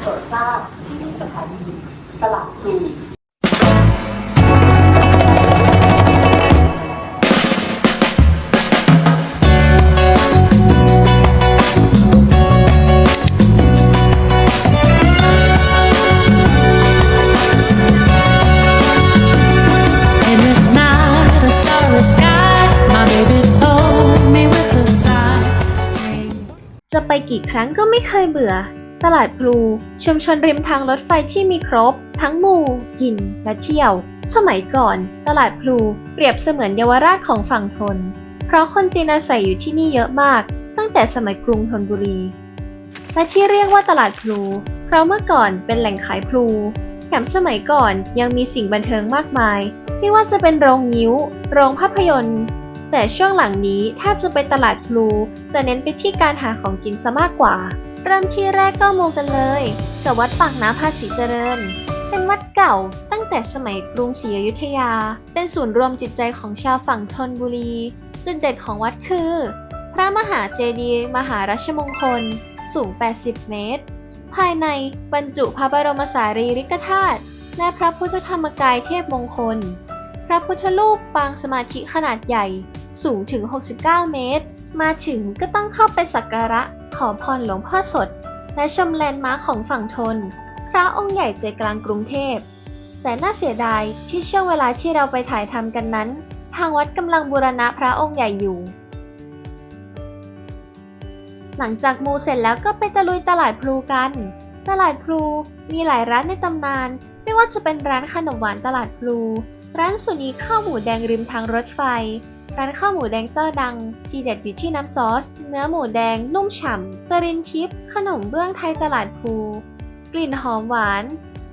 โปรดทราบที่สถานีตลาดพลู จะไปกี่ครั้งก็ไม่เคยเบื่อ ตลาดพลู ชุมชนริมทางรถไฟที่มีครบ ทั้งหมู่ กิน และเที่ยว สมัยก่อน ตลาดพลูเปรียบเสมือนเยาวราชของฝั่งทน เพราะคนจีนอาศัยอยู่ที่นี่เยอะมาก ตั้งแต่สมัยกรุงธนบุรี และที่เรียกว่าตลาดพลู เพราะเมื่อก่อนเป็นแหล่งขายพลูแถมสมัยก่อนยังมีสิ่งบันเทิงมากมาย ไม่ว่าจะเป็นโรงนิ้ว โรงภาพยนตร์ แต่ช่วงหลังนี้ถ้าจะไปตลาดพลูจะเน้นไปที่การหาของกินซะมากกว่า เริ่มที่แรกก็มูกันเลยกับวัดปากน้ำภาษีเจริญ เป็นวัดเก่าตั้งแต่สมัยกรุงศรีอยุธยา เป็นศูนย์รวมจิตใจของชาวฝั่งธนบุรี จุดเด่นของวัดคือ พระมหาเจดีย์มหารัชมงคล สูง 80 เมตร ภายในบรรจุพระบรมสารีริกธาตุและพระพุทธธรรมกายเทพมงคล พระพุทธรูปปางสมาธิขนาดใหญ่ สูงถึง 69 เมตร มาถึงก็ต้องเข้าไปสักการะ ขอพรหลวงพ่อสด และชมแลนด์มาร์คของฝั่งทน พระองค์ใหญ่ใจกลางกรุงเทพ แต่น่าเสียดายที่ช่วงเวลาที่เราไปถ่ายทำกันนั้น ทางวัดกำลังบูรณะพระองค์ใหญ่อยู่ หลังจากมูเสร็จแล้วก็ไปตะลุยตลาดพลูกัน ตลาดพลูมีหลายร้านในตำนาน ไม่ว่าจะเป็นร้านขนมหวานตลาดพลูร้านสุนีข้าวหมูแดงริมทางรถไฟ ร้านข้าวหมูแดงเจ้าดังทีเด็ดอยู่ที่น้ำซอส เนื้อหมูแดงนุ่มฉ่ำสรินทิพย์ขนมเบื้องไทยตลาดพลูกลิ่นหอมหวาน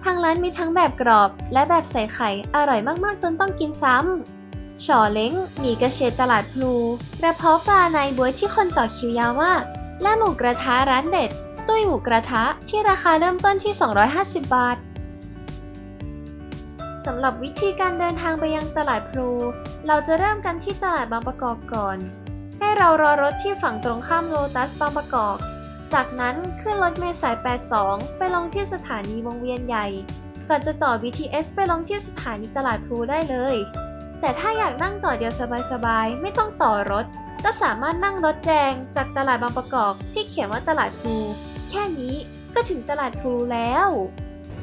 ทางร้านมีทั้งแบบกรอบและแบบใส่ไข่ อร่อยมากๆ จนต้องกินซ้ำฉอเล้งหมี่กระเฉดตลาดพลูกระเพาะปลาในบวยที่คนต่อคิวยาวมาก และหมูกระทะร้านเด็ด ตุ้ยหมูกระทะที่ราคาเริ่มต้นที่ 250 บาทสำหรับวิธีการเดินทางไปยังตลาดพลู เราจะเริ่มกันที่ตลาดบางประกอบก่อน ให้เรารอรถที่ฝั่งตรงข้ามโลตัสบางประกอบ จากนั้นขึ้นรถเมล์สาย 82 ไปลงที่สถานีวงเวียนใหญ่ ก่อนจะต่อ BTS ไปลงที่สถานีตลาดพลูได้เลย แต่ถ้าอยากนั่งต่อเดียวสบายๆ ไม่ต้องต่อรถ ก็สามารถนั่งรถแดงจากตลาดบางประกอบที่เขียนว่าตลาดพลูแค่นี้ก็ถึงตลาดพลูแล้ว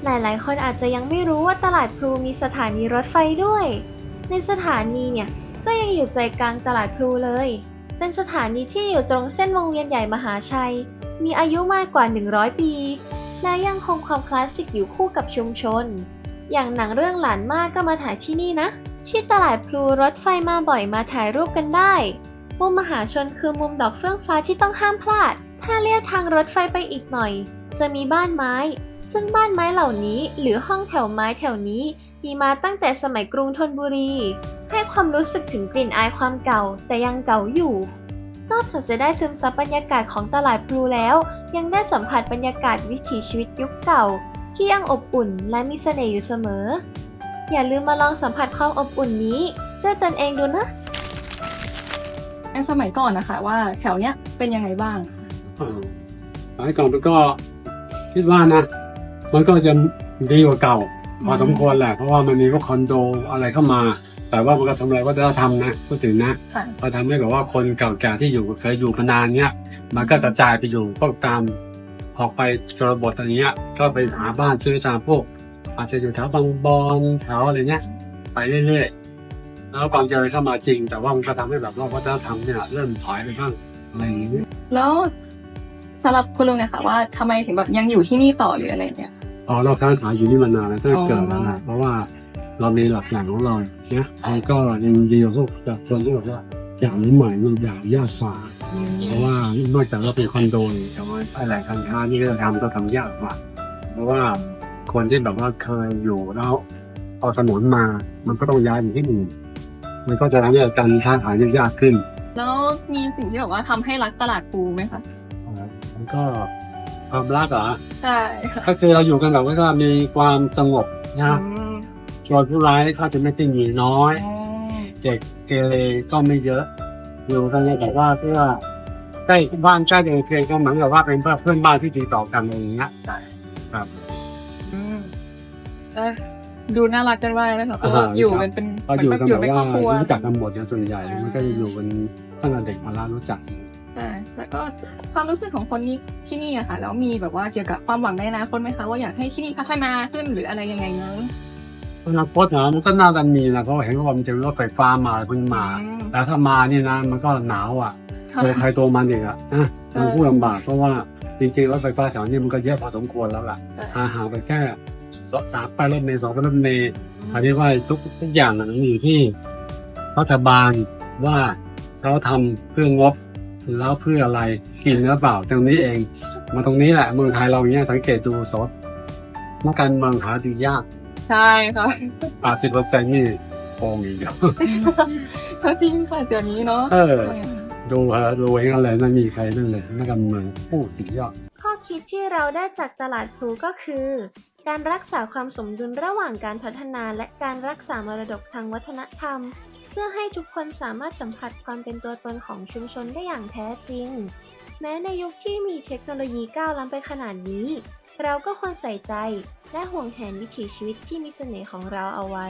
หลายๆ คนอาจจะยังไม่รู้ว่าตลาดพลูมีสถานีรถไฟด้วย ในสถานีเนี่ยก็ยังอยู่ใจกลางตลาดพลูเลย เป็นสถานีที่อยู่ตรงเส้นวงเวียนใหญ่มหาชัย มีอายุมากกว่า 100 ปี และยังคงความคลาสสิกอยู่คู่กับชุมชน อย่างหนังเรื่องหลานมากก็มาถ่ายที่นี่นะ ที่ตลาดพลูรถไฟมาบ่อยมาถ่ายรูปกันได้ มุมมหาชนคือมุมดอกเฟื่องฟ้าที่ต้องห้ามพลาด ถ้าเลี้ยบทางรถไฟไปอีกหน่อย จะมีบ้านไม้ ซึ่งบ้านไม้เหล่านี้หรือห้องแถวไม้แถวนี้ มีมาตั้งแต่สมัยกรุงธนบุรี ให้ความรู้สึกถึงกลิ่นอายความเก่า แต่ยังเก่าอยู่ นอกจากจะได้ซึมซับบรรยากาศของตลาดพลูแล้ว ยังได้สัมผัสบรรยากาศวิถีชีวิตยุคเก่า ที่ยังอบอุ่นและมีเสน่ห์อยู่เสมอ อย่าลืมมาลองสัมผัสความอบอุ่นนี้ด้วยตนเองดูนะในสมัยก่อนนะคะ ว่าแถวเนี้ยเป็นยังไงบ้างคะอ่าสมัยก่อนมันก็คิดว่านะ มันก็จะดีกว่าเก่า พอสมควรแหละเพราะว่ามันมีพวกคอนโดอะไรเข้ามา แต่ว่ามันก็ทำลายวัฒนธรรมนะพูดถึงนะค่ะพอทำให้แบบว่าคนเก่าแก่ที่อยู่เคยอยู่มานานเนี้ยมันก็กระจายไปอยู่พวกตามออกไปชนบทอะไรเงี้ย ก็ไปหาบ้านซื้อตามพวก อาจจะอยู่แถวบางบอนแถวอะไรเงี้ยไปเรื่อยๆแล้วความเจริญเข้ามาจริง แต่ว่ามันก็ทำให้แบบว่าวัฒนธรรมเนี่ยเริ่มถอยไปบ้างอะไรอย่างเงี้ยแล้วสำหรับคุณลุงเนี่ยค่ะว่าทำไมถึงแบบยังอยู่ที่นี่ต่อหรืออะไรเนี่ย อ๋อเราค้าขายอยู่นี่มานานแล้วตั้งแต่อ๋อเกิดแล้วนะเพราะว่าเรามีหลักแหล่งของเราเนี่ยมันก็ยังดีกว่าพวกจากคนที่แบบว่าอยากรู้ใหม่มันอยากญาติฝาเพราะว่านอกจากเราเป็นคอนโดเนี่ยแต่ว่าไอ้แหล่งการค้านี่ก็จะทำก็ทำยากกว่าเพราะว่าคนที่แบบว่าเคยอยู่แล้วพอถนนมา มันก็ต้องย้ายไปที่อื่นมันก็จะทำให้การค้าขายยากขึ้น แล้วมีสิ่งที่แบบว่าทำให้รักตลาดปูไหมคะมันก็ ความรักเหรอใช่ค่ะก็คือเราอยู่กันแบบว่าก็มีความสงบนะอืมโจรผู้ร้ายก็จะไม่ติหนีน้อยเด็กเกเรก็ไม่เยอะ อยู่กันในแบบว่าเพื่อใกล้บ้านใกล้เดินเคียงก็เหมือนกับว่าเป็นเพื่อนบ้านที่ดีต่อกันอะไรอย่างเงี้ยอืมเอ้ยดูน่ารักกันมากเลยค่ะเพราะว่าอ่าอยู่ครับกันเป็นก็อยู่เหมืกันอยู่แบบเป็นครว่าอบครัวรู้จักกันหมดเนี่ยส่วนใหญ่มันก็จะอยู่กันตั้งแต่เด็กมาแล้วรู้จัก ใช่แล้วก็ความรู้สึกของคนนี้ที่นี่อะค่ะแล้วมีแบบว่าเกี่ยวกับความหวังในอนาคตไหมคะว่าอยากให้ที่นี่พัฒนาขึ้นหรืออะไรยังไงเนอะอนาคตนะมันก็น่าจะมีนะเพราะเห็นว่ามันจะมีรถไฟฟ้ามาเพิ่งมาอืมแต่ถ้ามานี่นะมันก็หนาวอะค่ะตัวใครตัวมันเองอะนะใช่มันพูดลำบากเพราะว่าจริงๆรถไฟฟ้าแถวนี้มันก็เยอะพอสมควรแล้วล่ะใช่หาหาไปแค่สองสามไปายรถเมล์สองไปายรถเมล์อันนี้ว่าทุกทุกอย่างน่ะมันอยู่ที่รัฐบาลว่าเขาทำเพื่องบ แล้วเพื่ออะไรกินหรือเปล่าตรงนี้เอง มาตรงนี้แหละเมืองไทยเราเนี้ยสังเกตดูสดนักการเมืองหาดูยากใช่ค่ะแปดสิบเปอร์เซ็นต์นี่โกงอีกเดียวก็จริงค่ะเดี๋ยวนี้เนาะเออดูเหอะดูเองอะไรไม่มีใครนั่นเลยนักการเมืองผู้สียอดข้อคิดที่เราได้จากตลาดพลูก็คือ การรักษาความสมดุลระหว่างการพัฒนาและการรักษามรดกทางวัฒนธรรมเพื่อให้ทุกคนสามารถสัมผัสความเป็นตัวตนของชุมชนได้อย่างแท้จริง แม้ในยุคที่มีเทคโนโลยีก้าวล้ำไปขนาดนี้ เราก็ควรใส่ใจและห่วงแหนวิถีชีวิตที่มีเสน่ห์ของเราเอาไว้